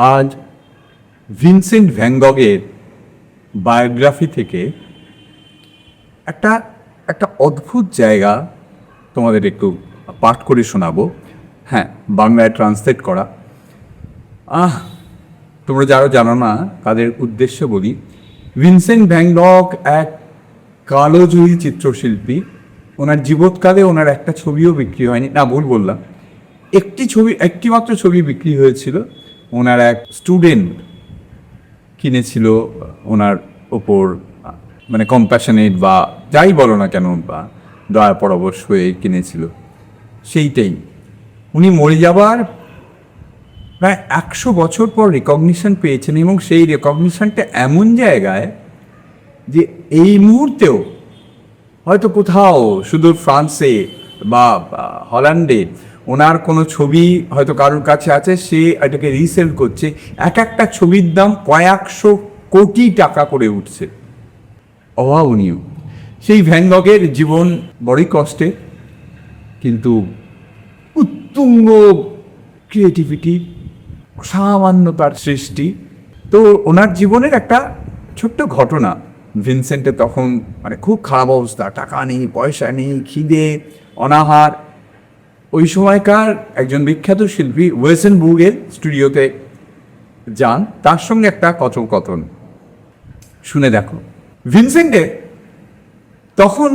আজ Vincent ভ্যানগগের biography থেকে একটা একটা অদ্ভুত জায়গা তোমাদের একটু পাঠ করে শোনাবো। হ্যাঁ বাংলায় ট্রান্সলেট করা। আহ, তোমরা যারা জানো না, তাদের উদ্দেশ্য বলি, ভিনসেন্ট ভ্যানগগ এক কালোজয়ী চিত্রশিল্পী। ওনার জীবৎকালে ওনার একটা ছবিও বিক্রি হয়নি। না, ভুল বললাম। একটি ছবি একটি মাত্র ছবি বিক্রি হয়েছিল। ওনার এক স্টুডেন্ট কিনেছিল ওনার ওপর মানে কম্প্যাশনেট বা যাই বলো না কেন, বা দয়া পরবশ হয়ে কিনেছিল। সেইটাই। উনি মরে যাবার প্রায় একশো বছর পর রেকগনিশন পেয়েছেন এবং সেই রেকগনিশনটা এমন জায়গায় যে এই মুহূর্তেও হয়তো কোথাও সুদূর ফ্রান্সে বা হল্যান্ডে ওনার কোনো ছবি হয়তো কারোর কাছে আছে, সে এটাকে রিসেল করছে। এক একটা ছবির দাম কয়েকশো কোটি টাকা করে উঠছে। অভাবনীয় সেই ভ্যানগকের জীবন বড়ই কষ্টে, কিন্তু উত্তুঙ্গ ক্রিয়েটিভিটি সামান্য তার সৃষ্টি। তো ওনার জীবনের একটা ছোট্ট ঘটনা। ভিনসেন্টের তখন মানে খুব খারাপ অবস্থা। টাকা নেই, পয়সা নেই, খিদে, অনাহার। ওই সময়কার একজন বিখ্যাত শিল্পী ওয়েসেন বুগের স্টুডিওতে যান, তার সঙ্গে একটা কথোপকথন। শুনে দেখো। ভিনসেন্টের তখন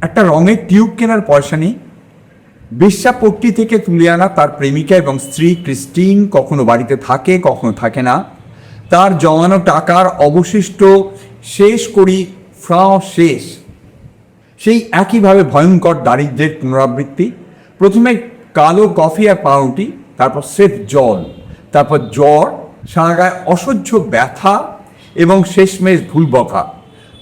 একটা রঙের টিউব কেনার পয়সা নেই। বেশ্যাপট্টি থেকে তুলে আনা তার প্রেমিকা এবং স্ত্রী ক্রিস্টিন কখনো বাড়িতে থাকে, কখনো থাকে না। তার জমানো টাকার অবশিষ্ট শেষ করি ফ্র শেষ সেই একইভাবে ভয়ঙ্কর দারিদ্র্যের পুনরাবৃত্তি। প্রথমে কালো কফি আর পাউরুটি, তারপর সেফ জল, তারপর জ্বর, সারা গায়ে অসহ্য ব্যথা এবং শেষমেশ ভুল বকা।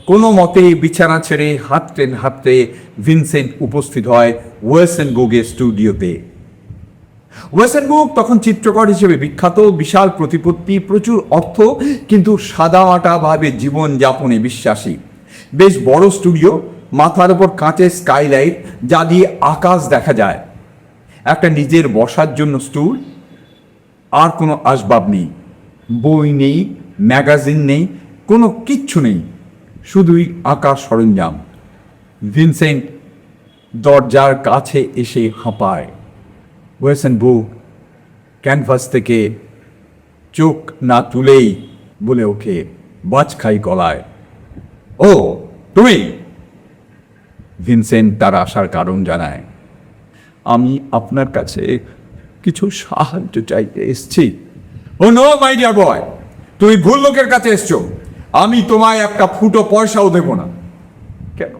কোনো মতে বিছানা ছেড়ে হাঁটতে হাঁটতে ভিনসেন্ট উপস্থিত হয় ওয়েসেন গোগের স্টুডিওতে। ওয়েসেনবুক তখন চিত্রকর হিসেবে বিখ্যাত, বিশাল প্রতিপত্তি, প্রচুর অর্থ, কিন্তু সাদামাটাভাবে জীবন যাপনে বিশ্বাসী। বেশ বড় স্টুডিও, মাথার উপর কাঁচের স্কাইলাইট যা দিয়ে আকাশ দেখা যায়। একটা নিজের বসার জন্য স্টুল আর কোনো আসবাব নেই। বই নেই ম্যাগাজিন নেই, কোনো কিচ্ছু নেই। শুধুই আঁকার সরঞ্জাম। ভিনসেন্ট দরজার কাছে এসে হাঁপায়। ওয়েসেন বুক ক্যানভাস থেকে চোখ না তুলেই, বলে ওকে বাজ খাই গলায়। ও, তুমি? ভিনসেন্ট তার আসার কারণ জানায়। আমি আপনার কাছে কিছু সাহায্য চাইতে এসছি। ও নো মাই ডিয়ার বয় তুমি ভুল লোকের কাছে এসছো। আমি তোমায় একটা ফুটো পয়সাও দেব না। কেন?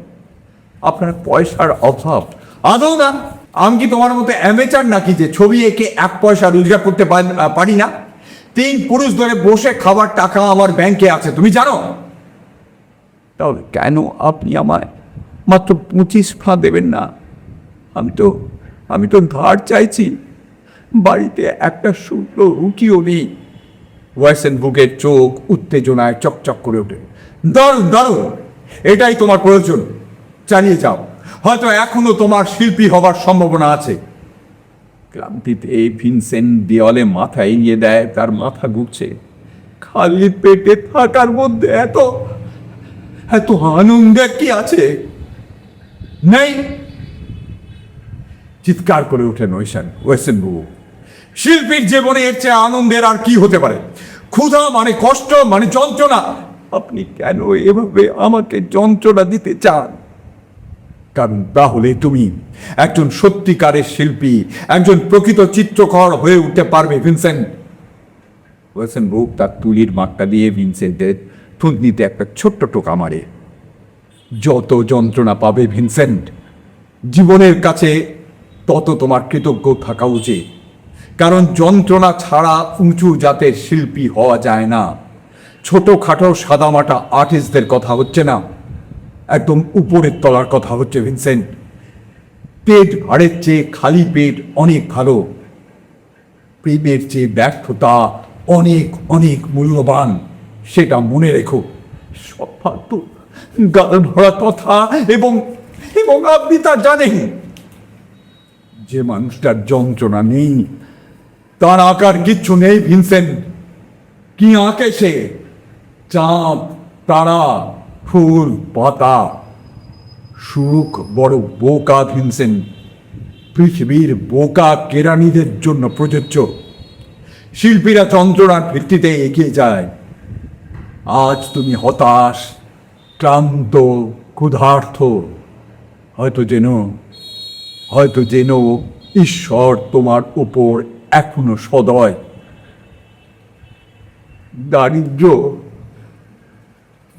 আপনার পয়সার অভাব। আদৌ না, আমি কি তোমার মতো অ্যামেচার নাকি যে ছবি এঁকে এক পয়সা রোজগার করতে পার- না? তিন পুরুষ ধরে বসে খাবার টাকা আমার ব্যাংকে আছে, তুমি জানো? তাহলে কেন আপনি আমায় মাত্র পঁচিশ ফ্রাঁ দেবেন না? আমি তো আমি তো ধার চাইছি। বাড়িতে একটা শুকনো রুটিও নেই। ওয়েসেন বুকের চোখ উত্তেজনায় চকচক করে ওঠে। দারুণ দারুণ এটাই তোমার প্রয়োজন। চালিয়ে যাও। হয়তো এখনও তোমার শিল্পী হবার সম্ভাবনা আছে। ক্লান্তিতে ভিনসেন্ট দেওয়ালে মাথা এগিয়ে দেয়, তার মাথা ঘুরছে। খালি পেটে থাকার মধ্যে এত এত আনন্দের কি আছে? নেই। চিৎকার করে ওঠেন ওয়েসেন ওয়েসেন বাবু শিল্পীর জীবনে এর চেয়ে আনন্দের আর কি হতে পারে? ক্ষুধা মানে কষ্ট মানে যন্ত্রণা। আপনি কেন এভাবে আমাকে যন্ত্রণা দিতে চান? কারণ তাহলে তুমি একজন সত্যিকারের শিল্পী, একজন প্রকৃত চিত্রকর হয়ে উঠতে পারবে, ভিনসেন্ট। ওয়েসেন বুক তার তুলির মাকটা দিয়ে ভিনসেন্টের থুতনিতে একটা ছোট্ট টোকা মারে। যত যন্ত্রণা পাবে, ভিনসেন্ট, জীবনের কাছে তত তোমার কৃতজ্ঞ থাকা উচিত কারণ যন্ত্রণা ছাড়া উঁচু জাতের শিল্পী হওয়া যায় না। ছোটোখাটো সাদামাটা আর্টিস্টদের কথা হচ্ছে না। একদম উপরের তলার কথা হচ্ছে, ভিনসেন্ট। পেট ভাড়ের চেয়ে খালি পেট অনেক ভালো। প্রেমের চেয়ে ব্যর্থতা অনেক অনেক মূল্যবান। সেটা মনে রেখো। সব ফালতু গাল ভরা কথা এবং এবং আপনি তা জানেন যে মানুষটার যন্ত্রণা নেই, তার আকার কিচ্ছু নেই, ভিনসেন্ট। কি আঁকে সে? চাঁদ, তারা, ফুল, পাতা। সুখ বড় বোকা, ভিনসেন্ট। পৃথিবীর বোকা কেরানিদের জন্য প্রযোজ্য। শিল্পীরা যন্ত্রণার ভিত্তিতে এগিয়ে যায়। আজ তুমি হতাশ, ক্লান্ত ক্ষুধার্থ হয়তো যেন হয়তো যেন ঈশ্বর তোমার উপর এখনও সদয়। দারিদ্র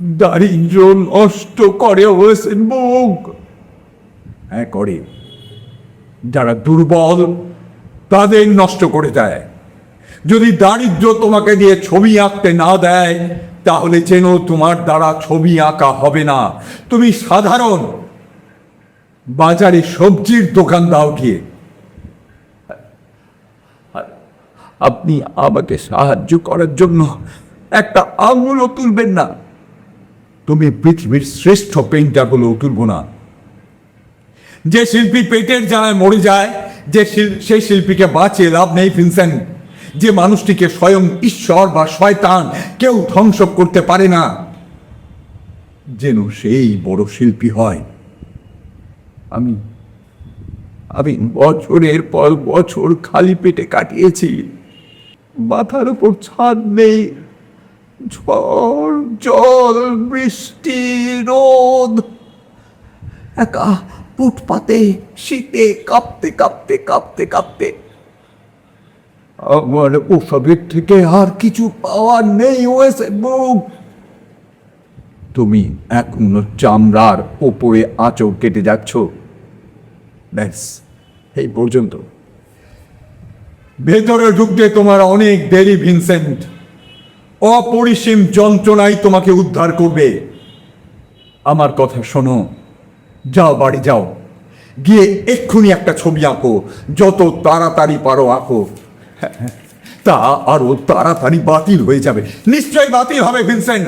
দারিদ্র নষ্ট করে ওয়েসেন মুখ হ্যাঁ করে। যারা দুর্বল, তাদের নষ্ট করে দেয়। যদি দারিদ্র তোমাকে দিয়ে ছবি আঁকতে না দেয়, তাহলে যেন তোমার দ্বারা ছবি আঁকা হবে না। তুমি সাধারণ বাজারে সবজির দোকান দাও গিয়ে। আপনি আমাকে সাহায্য করার জন্য একটা আঙুলও তুলবেন না। তুমি পৃথিবীর শ্রেষ্ঠ পেইন্টার বলেও তুলব না। যে শিল্পী পেটের জ্বালায় মরে যায় যে সেই শিল্পীকে বাঁচিয়ে লাভ নেই ভিনসেন্ট যে মানুষটিকে স্বয়ং ঈশ্বর বা শয়তান কেউ ধ্বংস করতে পারে না যেন সেই বড় শিল্পী হয়। আমি আমি বছরের পর বছর খালি পেটে কাটিয়েছি। মাথার উপর ছাদ নেই। ঝড়, জল, বৃষ্টি, রোদ। একা ফুটপাতে শীতে কাঁপতে কাঁপতে কাঁপতে কাঁপতে। আমার ওসবের থেকে আর কিছু পাওয়ার নেই, ওয়েসে বুক। তুমি এখনও চামড়ার ওপরে আঁচড় কেটে যাচ্ছ। ব্যাস, এই পর্যন্ত। ভেতরে ঢুকতে তোমার অনেক দেরি, ভিনসেন্ট। অপরিসীম যন্ত্রণাই তোমাকে উদ্ধার করবে। আমার কথা শোনো। যাও, বাড়ি যাও। গিয়ে এক্ষুনি একটা ছবি আঁকো। যত তাড়াতাড়ি পারো আঁকো। তা আরও তাড়াতাড়ি বাতিল হয়ে যাবে। নিশ্চয়ই বাতিল হবে, ভিনসেন্ট।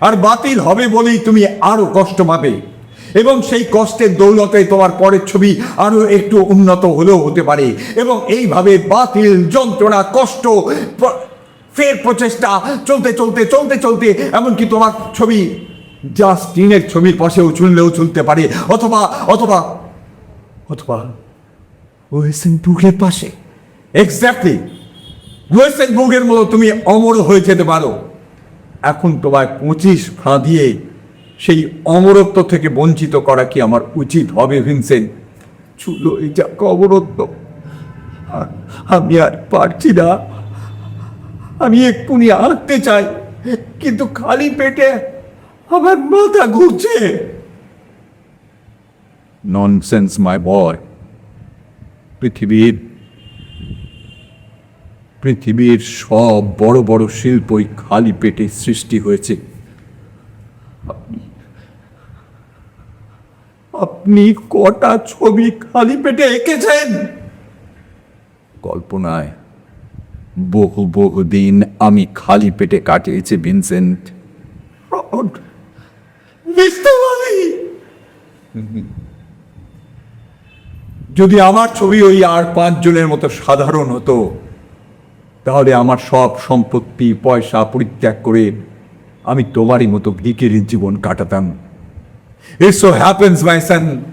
আর বাতিল হবে বলেই তুমি আরও কষ্ট পাবে। এবং সেই কষ্টের দৌলতে তোমার পরের ছবি আরও একটু উন্নত হলেও হতে পারে। এবং এইভাবে বাতিল যন্ত্রণা, কষ্ট ফের প্রচেষ্টা চলতে চলতে চলতে চলতে এমনকি তোমার ছবি, জাস্টিনের ছবির পাশেও চুনলেও চলতে পারে। অথবা অথবা অথবা ওয়েসেন বুকের পাশে। এক্স্যাক্টলি ওয়েসেন বুকের মতো তুমি অমর হয়ে যেতে পারো। এখন তোমায় পঁচিশ ফা দিয়ে সেই অমরত্ব থেকে বঞ্চিত করা কি আমার উচিত হবে ভিনসেন্ট চুলো এই যা অমরত্ব। আ- আমি আর পারছি না। আমি এক্ষুনি আঁকতে চাই, কিন্তু খালি পেটে আমার মাথা ঘুরছে। ননসেন্স মাই বয় পৃথিবীর পৃথিবীর সব বড় বড় শিল্পই খালি পেটে সৃষ্টি হয়েছে। আপনি- কটা ছবি খালি পেটে এঁকেছেন? কল্পনায় বহু বহু দিন আমি খালি পেটে কাটিয়েছি ভিনসেন্ট। যদি আমার ছবি ওই আর পাঁচজনের মতো সাধারণ হতো তাহলে আমার সব সম্পত্তি পয়সা পরিত্যাগ করে আমি তোমারই মতো ভিকের জীবন কাটাতাম। ইট সো হ্যাপেন্স মাই সান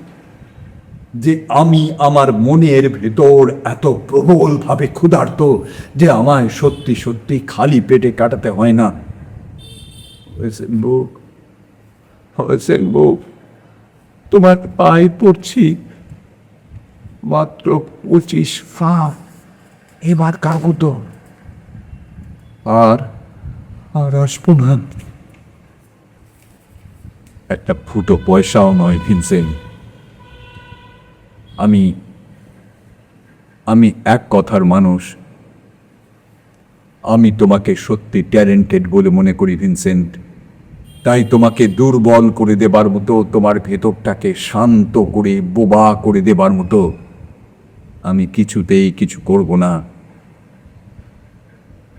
যে আমি আমার মনের ভেতর এত প্রবলভাবে ক্ষুধার্ত যে আমায় সত্যি সত্যি খালি পেটে কাটাতে হয় না। তোমার পায়ে পড়ছি মাত্র পঁচিশ ফা। এবার কাকু তো। আর আর আসব না। একটা ফুটো পয়সাও নয় ভিনসেন্ট আমি আমি এক কথার মানুষ। আমি তোমাকে সত্যি ট্যালেন্টেড বলে মনে করি, ভিনসেন্ট। তাই তোমাকে দুর্বল করে দেবার মতো, তোমার ভেতরটাকে শান্ত করে, বোবা করে দেবার মতো। আমি কিছুতেই কিছু করব না।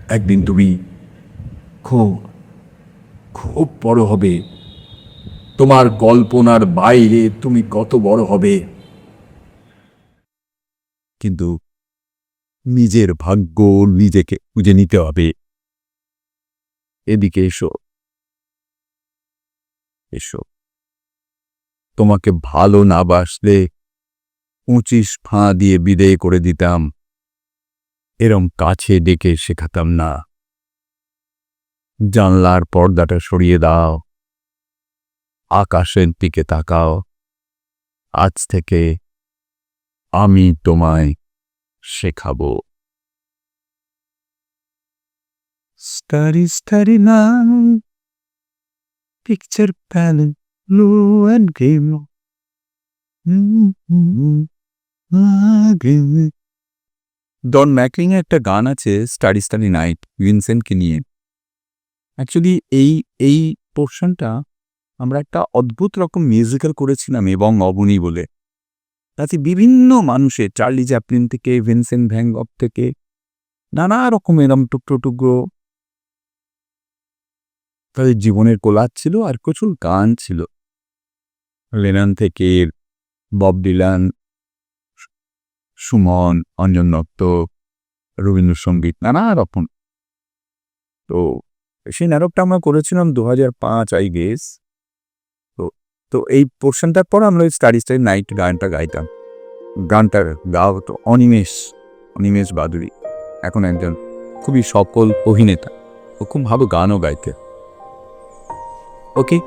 একদিন তুমি খুব খুব বড় হবে। তোমার কল্পনার বাইরে তুমি কত বড় হবে। কিন্তু নিজের ভাগ্য নিজেকে খুঁজে নিতে হবে। এদিকে এসো। এসো। তোমাকে ভালো না বাসলে পঁচিশ ফাঁ দিয়ে বিদেয় করে দিতাম। এরম কাছে ডেকে শেখাতাম না। জানলার পর্দাটা সরিয়ে দাও। আকাশের দিকে তাকাও। আজ থেকে আমি তোমায় শেখাবো। স্টারি স্টারি নাম picture palette blue and green Don McLean একটা গান আছে স্টাডি স্টাডি নাইট ভিনসেন্টকে নিয়ে। অ্যাকচুয়ালি এই এই পোর্শনটা আমরা একটা অদ্ভুত রকম মিউজিক্যাল করেছিলাম এবং অবনী বলে। তাতে বিভিন্ন মানুষের চার্লি চ্যাপলিন থেকে, ভিনসেন্ট ভ্যাংগক থেকে, নানা রকম এরম টুকরো টুকরো তাদের জীবনের কোলাজ ছিল আর প্রচুর গান ছিল। লেনান থেকে বব ডিলান, সুমন, অঞ্জন দত্ত, রবীন্দ্রসঙ্গীত, নানা রকম। তো সেই নাটকটা আমরা করেছিলাম দু হাজার পাঁচ আই গেস তো এই পোর্শনটার পর আমরা ওই স্টাডি স্টাডি নাইট গানটা গাইতাম। গানটার গাও তো অনিমেষ অনিমেষ বাদুরি এখন একজন খুবই সকল অভিনেতা। ও খুব ভালো গানও গাইতে। Okay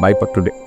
bye for today